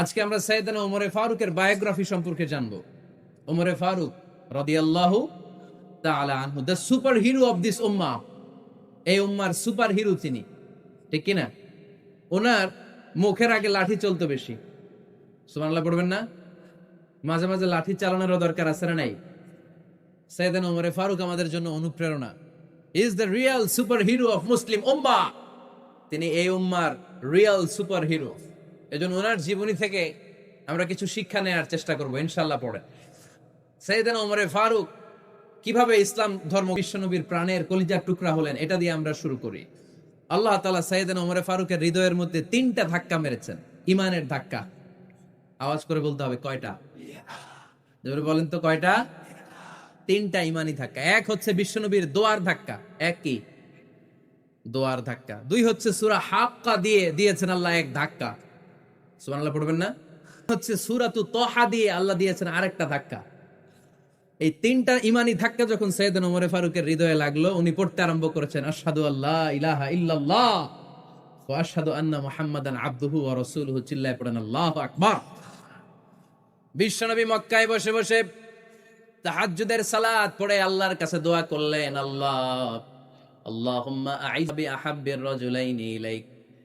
আজকে আমরা সাইদানা ওমরে ফারুকের বায়োগ্রাফি সম্পর্কে জানব। ওমরে ফারুক রাদিয়াল্লাহু তাআলা আনহু the super hero of this উম্মা এই উম্মার সুপার হিরো তিনি, ঠিক কিনা ওনার মুখের আগে লাঠি চলতো বেশি। সুবহানাল্লাহ পড়বেন না? মাঝে মাঝে লাঠি চালানোরও দরকার আছে না নাই? সাইদানা ওমরে ফারুক আমাদের জন্য অনুপ্রেরণা। Is the real super hero of Muslim উম্মা তিনি এই উম্মার রিয়াল সুপার হিরো এজন্য ওনার জীবনী থেকে আমরা কিছু শিক্ষা নেওয়ার চেষ্টা করব ইনশাল্লাহ পড়ে সাইদানা ওমরে ফারুক কীভাবে ইসলাম ধর্ম বিশ্বনবীর প্রাণের কলিজার টুকরা হলেন, এটা দিয়ে আমরা শুরু করি। আল্লাহ তালা সাইদানা ওমরে ফারুকের হৃদয়ের মধ্যে তিনটা ধাক্কা মেরেছেন ইমানের ধাক্কা। আওয়াজ করে বলতে হবে, কয়টা? বলেন তো, কয়টা? তিনটা ইমানি ধাক্কা, এক হচ্ছে বিশ্বনবীর দোয়ার ধাক্কা, এক কি? দোয়ার ধাক্কা। দুই হচ্ছে সুরা হাক্কা দিয়ে দিয়েছেন আল্লাহ এক ধাক্কা। সুবহানাল্লাহ, পড়বেন না। হচ্ছে সুরাতু তহা দিয়ে আল্লাহ দিয়েছেন আরেকটা ধাক্কা। এই তিনটা ইমানি ধাক্কা যখন সৈয়দ ওমরে ফারুকের হৃদয়ে লাগল, উনি পড়তে আরম্ভ করেছেন, আশহাদু আল্লাহ ইলাহা ইল্লাল্লাহ আন্না মুহাম্মাদান ওয়া রাসূলুহু চিল্লায় পড়েন, আল্লাহু আকবার। বিশ্বনবী মক্কায় বসে বসে তাহাজ্জুদের সালাত পড়ে আল্লাহর কাছে দোয়া করলেন, আল্লাহ, আল্লাহুম্মা আইজ বি আহাব্বির রাজুলাইনি ইলাইক।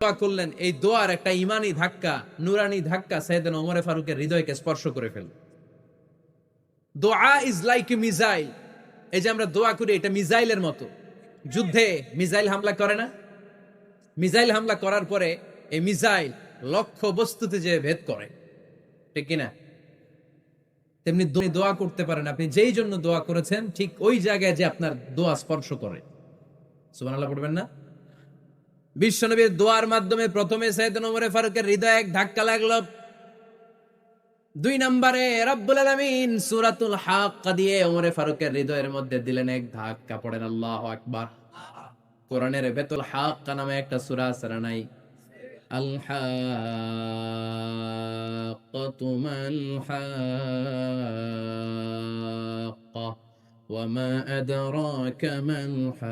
দোয়া করলেন, এই দোয়ার একটা ইমানি ধাক্কা, নুরানি ধাক্কা সাইয়েদান ওমরে ফারুকের হৃদয়কে স্পর্শ করে ফেল দোয়া ইজ লাইক এ মিসাইল। এই যে আমরা দোয়া করি, এটা মিসাইলের মতো। যুদ্ধে মিসাইল হামলা করে না? মিসাইল হামলা করার পরে এই মিসাইল লক্ষ্য বস্তুতে যে ভেদ করে, ঠিক কিনা তেমনি দোয়া করতে পারেন, আপনি যেই জন্য দোয়া করেছেন, ঠিক ওই জায়গায় যে আপনার দোয়া স্পর্শ করে। সুবান আল্লাহ পড়বেন না? বিশ্বনবীর দোয়ার মাধ্যমে প্রথমে সাইয়েদ ওমরে ফারুকের হৃদয়ে এক ধাক্কা লাগলো দুই নম্বরে রব্বুল আলামিন সূরাতুল হাক্কা দিয়ে ওমরে ফারুকের হৃদয়ের মধ্যে দিলেন এক ধাক্কা পড়েন আল্লাহু আকবার কোরআনের বেতুল হাক্কা নামে একটা সূরা আছে না নাই আল হাক্কাতু মাল হাক্কা وما أدراك ما الحاقة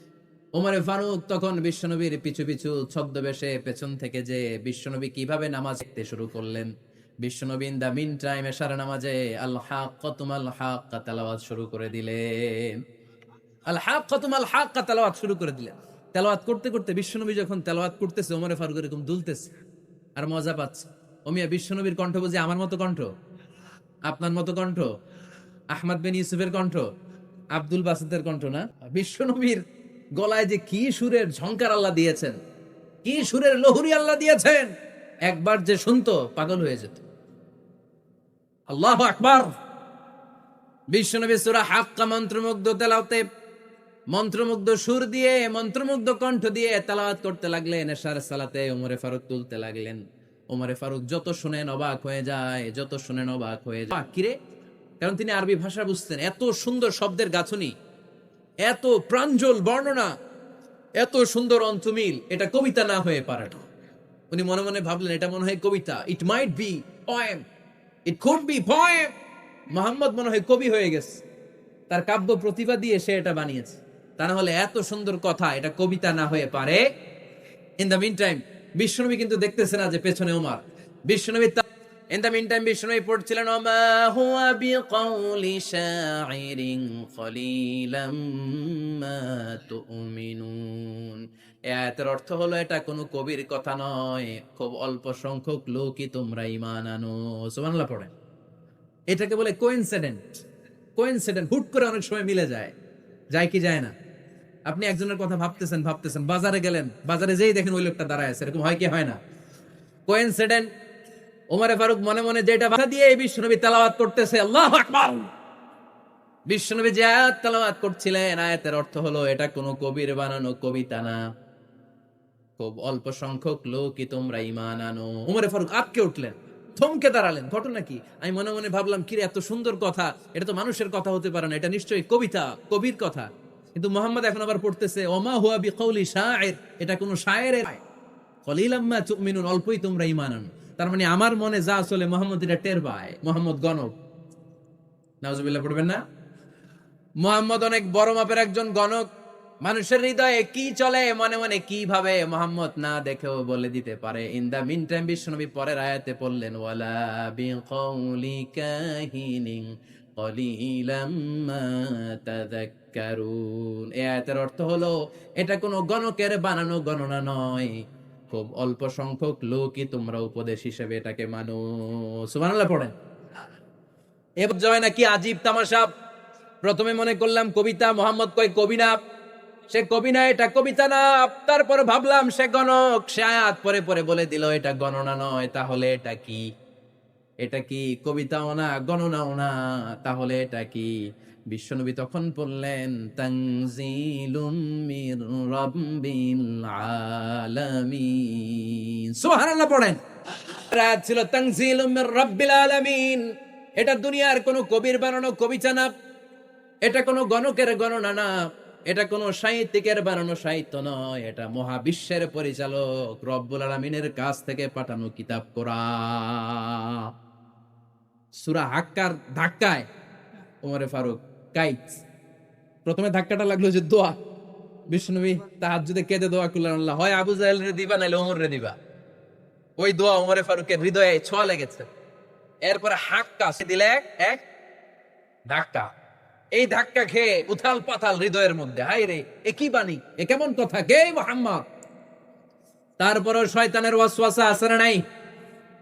ওমরে ফারুক তখন বিশ্বনবীর পিছু পিছু ছদ্মবেশে পেছন থেকে যে বিশ্বনবী কীভাবে নামাজ পড়তে শুরু করলেন, বিশ্বনবী দা মিন টাইম এশার নামাজে আল হাক্কা তুমাল হাক্কা তেলাওয়াত শুরু করে দিলেন। আল হাক্কা তুমাল হাক্কা তেলাওয়াত শুরু করে দিলেন। তেলাওয়াত করতে করতে বিশ্বনবী যখন তেলাওয়াত করতেছে, ওমরে ফারুক এরকম দুলতেছে, আর মজা পাচ্ছে। ওমিয়া বিশ্বনবীর কণ্ঠ বুঝি আমার মতো কণ্ঠ? আপনার মতো কণ্ঠ? আহমদ বিন ইউসুফের কণ্ঠ? আব্দুল বাসিদের কণ্ঠ না? বিশ্বনবীর গলায় যে কি সুরের ঝংকার আল্লাহ দিয়েছেন, কি সুরের লহুরি আল্লাহ দিয়েছেন, একবার যে শুনতো পাগল হয়ে যেত। আল্লাহ আকবার। বিশ্বনবী সুরা হাক্কা মন্ত্রমুগ্ধ তেলাওতে মন্ত্রমুগ্ধ সুর দিয়ে, মন্ত্রমুগ্ধ কণ্ঠ দিয়ে তেলাওয়াত করতে লাগলেন, এশার সালাতে ওমরে ফারুক তুলতে লাগলেন। ওমরে ফারুক যত শুনেন অবাক হয়ে যায়, যত শুনেন অবাক হয়ে যায়। কিরে? কারণ তিনি আরবি ভাষা বুঝতেন, এত সুন্দর শব্দের গাঁথনি। এত প্রাঞ্জল বর্ণনা, এত সুন্দর অন্তমিল, এটা কবিতা না হয়ে পারে না উনি মনে মনে ভাবলেন, এটা মনে হয় কবিতা। It might be poem it could be poem Muhammad মনে হয় কবি হয়ে গেছে। তার কাব্য প্রতিভা দিয়ে সে এটা বানিয়েছে। তা না হলে এত সুন্দর কথা, এটা কবিতা না হয়ে পারে। ইন দ্য মিন টাইম বিশ্বনবী কিন্তু দেখতেছে না যে পেছনে ওমার। বিশ্বনবী ইন দ্য মিন টাইম পড়ছিলেন ওমা হুয়া বিকাউলি শাইরিন কলিলাম মা তুমিনুন অর্থ হলো, এটা কোনো কবির কথা নয়। খুব অল্প সংখ্যক লোকই তোমরা ঈমান আনো। সুবহানাল্লাহ পড়েন। এটাকে বলে কোইনসিডেন্ট কোইনসিডেন্ট হুট করে অনেক সময় মিলে যায়। যায় কি যায় না? আপনি একজনের কথা ভাবতেছেন ভাবতেছেন, বাজারে গেলেন, বাজারে যেই দেখেন ওই লোকটা দাঁড়ায় আছে, এরকম হয় কি হয় না? কোইনসিডেন্ট ওমরে ফারুক মনে মনে যেটা বাধা দিয়ে বিশ্বনবী তেলাওয়াত করতেছে, আল্লাহ আকবার। বিশ্বনবী যে আয়াত তেলাওয়াত করছিলেন, আয়াতের অর্থ হলো, এটা কোনো কবির বানানো কবিতা না। খুব অল্প সংখ্যক লোকই তোমরা ইমান আনো। ফারুক আটকে উঠলেন, থমকে দাঁড়ালেন। ঘটনা কি? আমি মনে মনে ভাবলাম, কিরে, এত সুন্দর কথা। এটা তো মানুষের কথা হতে পারে না, এটা নিশ্চয়ই কবিতা, কবির কথা। কিন্তু মোহাম্মদ এখন আবার পড়তেছে, ওমা হুয়া বিকৌলি শায়ের এটা কোনো শায়ের কলিলাম্মা তুমিনুন, অল্পই তোমরা ইমান আনো। তার মানে আমার মনে যা আসলে মোহাম্মদ এটা টের পায়, মোহাম্মদ গণক। নাউজুবিল্লাহ, পড়বেন না? মোহাম্মদ অনেক বড় মাপের একজন গণক। মানুষের হৃদয়ে কি চলে, মনে মনে কি ভাবে মোহাম্মদ না দেখেও বলে দিতে পারে। ইন দা মিন টাইম বিশ্বনবী পরের আয়াতে পড়লেন, ওয়ালা বিকৌলি কাহিনিন কলিলাম মা এই আয়াতের অর্থ হলো, এটা কোনো গণকের বানানো গণনা নয়। খুব অল্প সংখ্যক লোকই তোমরা উপদেশ হিসেবে এটাকে মানো। সুবহানাল্লাহ, পড়েন। নাকি আজীব তামাশা। প্রথমে মনে করলাম কবিতা, মোহাম্মদ কয় কবি না সে কবি না এটা কবিতা না। তারপর ভাবলাম সে গণক। সে আয়াত পরে পরে বলে দিল, এটা গণনা নয়, তাহলে এটা কি? এটা কি কবিতাও না, গণনাও না, তাহলে এটা কি? বিশ্বনবী তখন বললেন, তানজিলুম মির রাব্বিল আলামিন। সুবহানাল্লাহ পড়েন। রাত ছিল, তানজিলুম মির রাব্বিল আলামিন। এটা দুনিয়ার কোনো কবির বানানো কবিতা না এটা কোনো গণকের গণনা না, এটা কোনো সাহিত্যিকের বানানো সাহিত্য নয়, এটা মহাবিশ্বের পরিচালক রব্বুল আলমিনের কাছ থেকে পাঠানো কিতাব করা সুরা হাক্কার ধাক্কায়, ওমরে ফারুক কাইট প্রথমে ধাক্কাটা লাগল যে দোয়া। বিষ্ণুবী তাহার যদি কেঁদে দোয়া করলেন, আল্লাহ, হয় আবু জাহেল রে দিবা, নাইলে ওমর রে দিবা। ওই দোয়া ওমরে ফারুকের হৃদয়ে ছোঁয়া লেগেছে। এরপরে হাক্কা সে দিলে এক ধাক্কা। এই ধাক্কা খেয়ে উথাল পাথাল হৃদয়ের মধ্যে হাই রে, এ কি বাণী? এ কেমন কথা? কে মোহাম্মদ? তারপরও শয়তানের ওয়াসওয়াসা না নাই?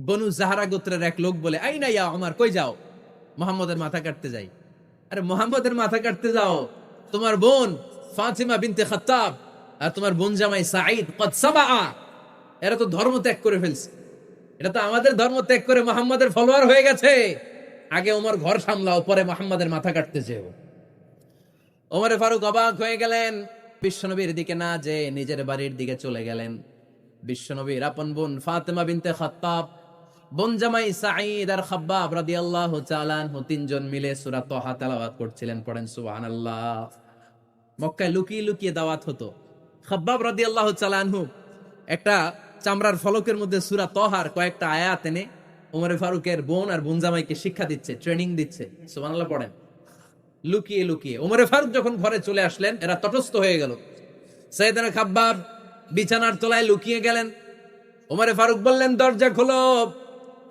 বনু জাহারা গোত্রের এক লোক বলে আই না ইয়া আমার কই যাও? মোহাম্মদের মাথা কাটতে যাই। আরে মোহাম্মদের মাথা কাটতে যাও। তোমার বোন ফাতিমা বিনতে খাত্তাব আর তোমার বোন জামাই সাঈদ কদ সাবা এরা তো ধর্ম ত্যাগ করে ফেলছে। এটা তো আমাদের ধর্ম ত্যাগ করে মোহাম্মদের ফলোয়ার হয়ে গেছে। আগে ওমর ঘর সামলাও, পরে মোহাম্মদের মাথা কাটতে যেও। ওমরে ফারুক অবাক হয়ে গেলেন। বিশ্বনবীর দিকে না যে নিজের বাড়ির দিকে চলে গেলেন। বিশ্বনবীর আপন বোন ফাতেমা বিনতে খাত্তাব বোন জামাই সাঈদ আর খাব্বাব রাদিয়াল্লাহু তাআলা তিনজন মিলে সূরা তাহা তেলাওয়াত করছিলেন, পড়েন সুবহানাল্লাহ। মক্কায় লুকিয়ে লুকিয়ে দাওয়াত হতো। খাব্বাব রাদিয়াল্লাহু তাআলা আনহু একটা চামড়ার ফলকের মধ্যে সূরা তহার কয়েকটা আয়াত এনে ওমরে ফারুকের বোন আর বোন জামাইকে শিক্ষা দিচ্ছে, ট্রেনিং দিচ্ছে, সুবহানাল্লাহ পড়েন। লুকিয়ে লুকিয়ে ওমরে ফারুক যখন ঘরে চলে আসলেন, এরা তটস্থ হয়ে গেল। সৈয়দনা খাব্বাব বিছানার তলায় লুকিয়ে গেলেন। ওমরে ফারুক বললেন, দরজা খোলো।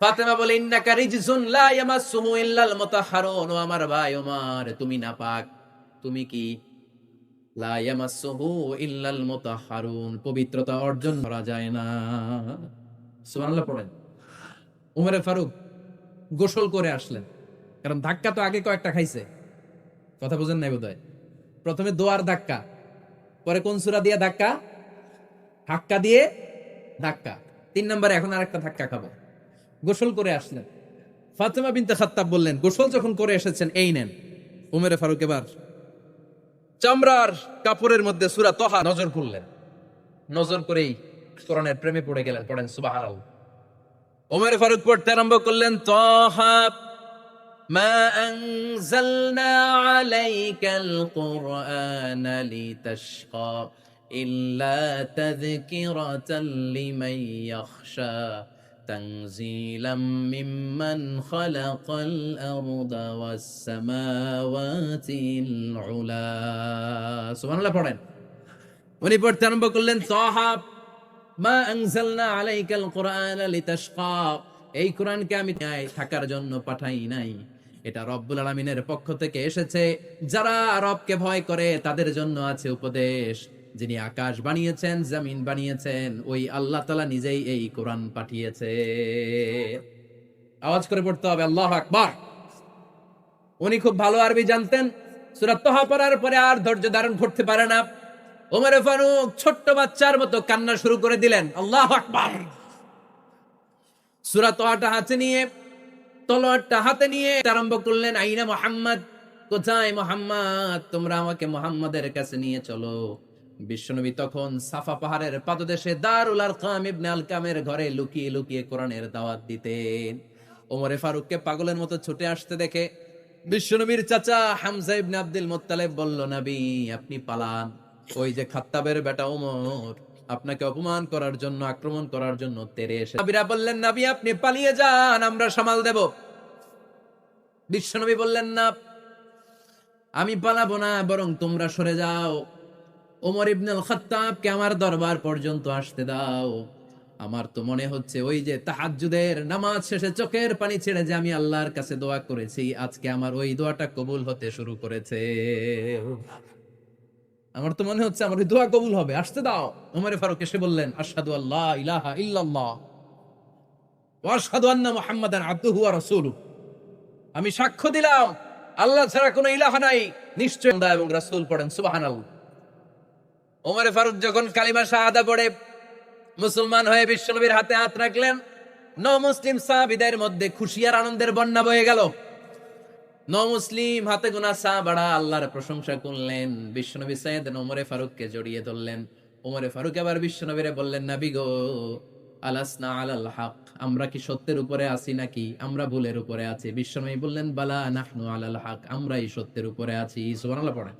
ফাতেমা বলে, ইন্নাকা রিজসুন লা ইয়ামাসসুহু ইল্লাল মুতাহহারুন ও আমার ভাই ওমর, তুমি নাপাক। তুমি কি? লা ইয়ামাসসুহু ইল্লাল মুতাহহারুন পবিত্রতা অর্জন করা যায় না। সুবহানাল্লাহ পড়েন। উমরে ফারুক গোসল করে আসলেন, কারণ ধাক্কা তো আগে কয়েকটা খাইছে। কথা বুঝেন নাই বোধহয়? প্রথমে দোয়ার ধাক্কা, পরে কোন সুরা দিয়ে ধাক্কা? ধাক্কা দিয়ে ধাক্কা। তিন নম্বরে এখন আরেকটা ধাক্কা খাব। গোসল করে আসলেন ফাতেমা বিনতে খাত্তাব বললেন গোসল যখন করে এসেছেন এই নেন উমেরে ফারুক এবার চামড়ার কাপড়ের মধ্যে সুরা তহা নজর করলেন নজর করেই কোরআনের প্রেমে পড়ে গেলেন পড়েন সুবাহ ওমর ফারুক পড়তে আরম্ভ করলেন তহা ما أنزلنا عليك القرآن لتشقى إلا تذكرة لمن يخشى تنزيلا ممن خلق الأرض والسماوات العلا سبحان الله পড়েন উনি পড়তে আরম্ভ করলেন তহা মা আনজালনা আলাইকাল কোরআন লিতাশকা এই কোরআনকে আমি ন্যায় থাকার জন্য পাঠাই নাই এটা রব্বুল আলমিনের পক্ষ থেকে এসেছে যারা রবকে ভয় করে তাদের জন্য আছে উপদেশ যিনি আকাশ বানিয়েছেন, জমিন বানিয়েছেন, ওই আল্লাহ তালা নিজেই এই কোরআন পাঠিয়েছে। আওয়াজ করে পড়তে হবে, আল্লাহ আকবার। উনি খুব ভালো আরবি জানতেন। পড়ার পরে আর ধৈর্য ধারণ করতে পারে না। ওমরে ফারুক ছোট্ট বাচ্চার মতো কান্না শুরু করে দিলেন, আল্লাহ আকবার। সুরা তোহাটা হাতে নিয়ে, তলোয়ারটা হাতে নিয়ে আরম্ভ করলেন, আইনা মোহাম্মদ, কোথায় মোহাম্মদ? তোমরা আমাকে মোহাম্মদের কাছে নিয়ে চলো। বিশ্বনবী তখন সাফা পাহাড়ের পাদদেশে দারুল আরকাম ইবনে আলকামের ঘরে লুকিয়ে লুকিয়ে কোরআনের দাওয়াত দিতেন। ওমরে ফারুককে পাগলের মতো ছুটে আসতে দেখে বিশ্বনবীর চাচা হামজা ইবনে আব্দুল মোত্তালেব বলল, নবী, আপনি পালান। ওই যে খাত্তাবের বেটা ওমর, আপনাকে অপমান করার জন্য, আক্রমণ করার জন্য তেরে এসে নবীরা বললেন, নবী, আপনি পালিয়ে যান, আমরা সামাল দেব। বিশ্বনবী বললেন, না, আমি পালাবো না, বরং তোমরা সরে যাও। ওমর ইবনুল খাত্তাবকে আমার দরবার পর্যন্ত আসতে দাও। আমার তো মনে হচ্ছে ওই যে তাহাজ্জুদের নামাজ শেষে চোখের পানি ছেড়ে যে আমি আল্লাহর কাছে দোয়া করেছি, আজকে আমার ওই দোয়াটা কবুল হতে শুরু করেছে। আমার তো মনে হচ্ছে আমার ওই দোয়া কবুল হবে। আসতে দাও। উমরে ফারুক এসে বললেন, আশহাদু আল্লাহ ইলাহা ইল্লাল্লাহ ওয়া আশহাদু আন্না মুহাম্মাদান আবদুহু ওয়া রাসূলুহু। আমি সাক্ষ্য দিলাম, আল্লাহ ছাড়া কোনো ইলাহা নাই। নিশ্চয় এবং রাসূল পড়েন, সুবহানাল্লাহ। ওমরে ফারুক যখন কালিমা শাহাদা পড়ে, মুসলমান হয়ে বিশ্বনবীর হাতে হাত রাখলেন ন মুসলিম সাহাবিদের মধ্যে খুশি আর আনন্দের বন্যা বয়ে গেল। ন মুসলিম হাতে গোনা সা বাড়া আল্লাহর প্রশংসা করলেন, বিশ্বনবী সাইয়েদ ওমরে ফারুককে জড়িয়ে ধরলেন। ওমরে ফারুক আবার বিশ্বনবীরে বললেন, নাবি গো, আলাসনা আলাল হক, আমরা কি সত্যের উপরে আছি নাকি? আমরা ভুলের উপরে আছি। বিশ্বনবী বললেন, বালা নাহনু আলাল হক, আমরাই সত্যের উপরে আছি। সুবহানাল্লাহ পড়েন।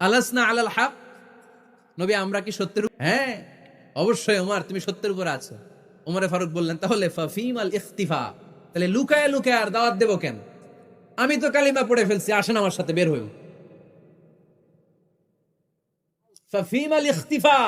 আলাসনা আলাল হক নবী, আমরা কি সত্যের হ্যাঁ অবশ্যই ওমর, তুমি সত্যের উপর আছো। ওমরে ফারুক বললেন, তাহলে ফাফিম আল ইখতিফা। তাহলে লুকায় লুকায় আর দাওয়াত দেবো কেন? আমি তো কালিমা পড়ে ফেলছি, আসেন আমার সাথে, বের হইও। ফাফিম আল ইখতিফা